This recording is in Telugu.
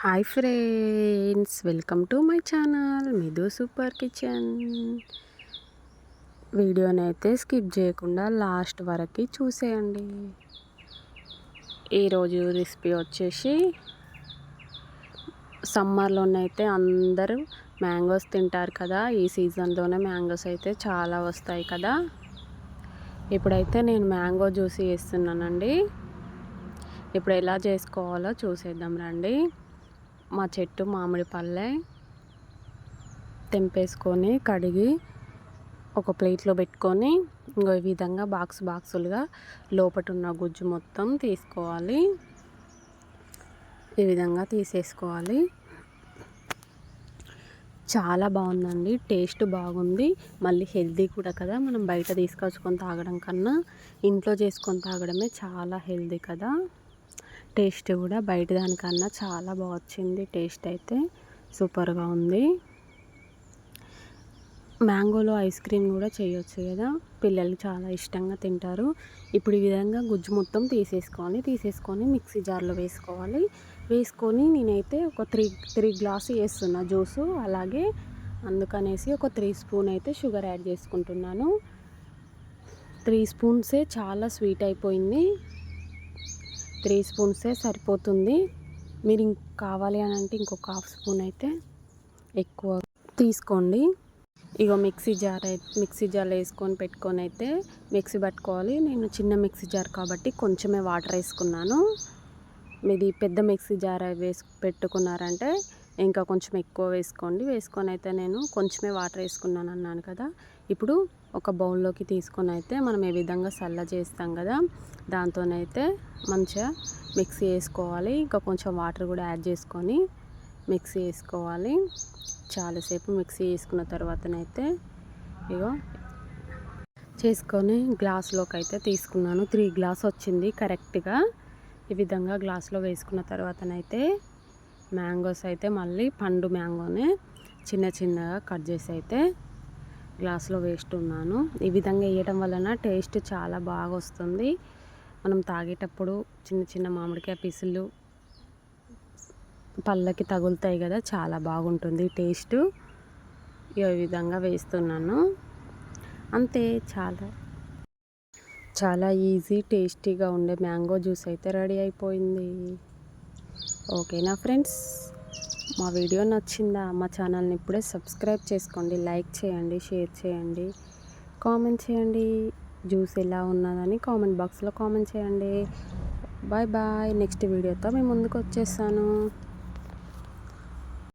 Hi friends welcome to my channel Midhu super kitchen. వీడియోని అయితే స్కిప్ చేయకుండా లాస్ట్ వరకు చూసేయండి. ఈరోజు రెసిపీ వచ్చేసి సమ్మర్లోనైతే అందరూ మ్యాంగోస్ తింటారు కదా ఈ సీజన్లోనే మ్యాంగోస్ అయితే చాలా వస్తాయి కదా. ఇప్పుడైతే నేను మ్యాంగో జ్యూస్ చేస్తున్నానండి ఇప్పుడు ఎలా చేసుకోవాలో చూసేద్దాం రండి. మా చెట్టు మామిడి పళ్ళే తెంపేసుకొని కడిగి ఒక ప్లేట్లో పెట్టుకొని ఇంకో ఈ విధంగా బాక్స్ బాక్సులుగా లోపట ఉన్న గుజ్జు మొత్తం తీసుకోవాలి. ఈ విధంగా తీసేసుకోవాలి. చాలా బాగుందండి. టేస్ట్ బాగుంది. మళ్ళీ హెల్దీ కూడా కదా. మనం బయట తీసుకొచ్చుకొని తాగడం కన్నా ఇంట్లో చేసుకొని తాగడమే చాలా హెల్దీ కదా. టేస్ట్ కూడా బయట దానికన్నా చాలా బాగా వచ్చింది టేస్ట్ అయితే సూపర్గా ఉంది. మ్యాంగోలో ఐస్ క్రీమ్ కూడా చేయొచ్చు కదా. పిల్లలు చాలా ఇష్టంగా తింటారు. ఇప్పుడు ఈ విధంగా గుజ్జు మొత్తం తీసేసుకోవాలి తీసేసుకొని మిక్సీ జార్లో వేసుకోవాలి. వేసుకొని నేనైతే ఒక త్రీ త్రీ గ్లాసు వేస్తున్నా జ్యూసు. అలాగే అందుకనేసి ఒక త్రీ స్పూన్ అయితే షుగర్ యాడ్ చేసుకుంటున్నాను. త్రీ స్పూన్సే చాలా స్వీట్ అయిపోయింది. త్రీ స్పూన్సే సరిపోతుంది. మీరు ఇంక కావాలి అని అంటే ఇంకొక హాఫ్ స్పూన్ అయితే ఎక్కువ తీసుకోండి. ఇగో మిక్సీ జార్ మిక్సీ జార్లో వేసుకొని పెట్టుకొని అయితే మిక్సీ పట్టుకోవాలి. నేను చిన్న మిక్సీ జార్ కాబట్టి కొంచెమే వాటర్ వేసుకున్నాను. మీది పెద్ద మిక్సీ జార్ వేసి పెట్టుకున్నారంటే ఇంకా కొంచెం ఎక్కువ వేసుకోండి. వేసుకొని అయితే నేను కొంచెమే వాటర్ వేసుకున్నాను అన్నాను కదా. ఇప్పుడు ఒక బౌల్లోకి తీసుకొని అయితే మనం ఏ విధంగా చల్ల చేస్తాం కదా దాంతోనైతే మంచిగా మిక్సీ వేసుకోవాలి. ఇంకా కొంచెం వాటర్ కూడా యాడ్ చేసుకొని మిక్సీ వేసుకోవాలి. చాలాసేపు మిక్సీ వేసుకున్న తర్వాతనైతే ఇగో చేసుకొని గ్లాస్లోకి అయితే తీసుకున్నాను. త్రీ గ్లాస్ వచ్చింది కరెక్ట్గా. ఈ విధంగా గ్లాస్లో వేసుకున్న తర్వాతనైతే మ్యాంగోస్ అయితే మళ్ళీ పండు మ్యాంగోనే చిన్న చిన్నగా కట్ చేసి అయితే గ్లాస్లో వేస్తున్నాను ఈ విధంగా వేయడం వలన టేస్ట్ చాలా బాగా వస్తుంది. మనం తాగేటప్పుడు చిన్న చిన్న మామిడికాయ పీసులు పళ్ళకి తగులుతాయి కదా చాలా బాగుంటుంది టేస్ట్. ఈ విధంగా వేస్తున్నాను. అంతే చాలా. చాలా ఈజీ టేస్టీగా ఉండే మ్యాంగో జ్యూస్ అయితే రెడీ అయిపోయింది. ఓకేనా ఫ్రెండ్స్ మా వీడియో నచ్చిందా? మా ఛానల్ని ఇప్పుడే సబ్స్క్రైబ్ చేసుకోండి లైక్ చేయండి షేర్ చేయండి కామెంట్ చేయండి. జ్యూస్ ఎలా ఉన్నదని కామెంట్ బాక్స్లో కామెంట్ చేయండి. బాయ్ బాయ్ నెక్స్ట్ వీడియోతో మేము ముందుకు వచ్చేస్తాను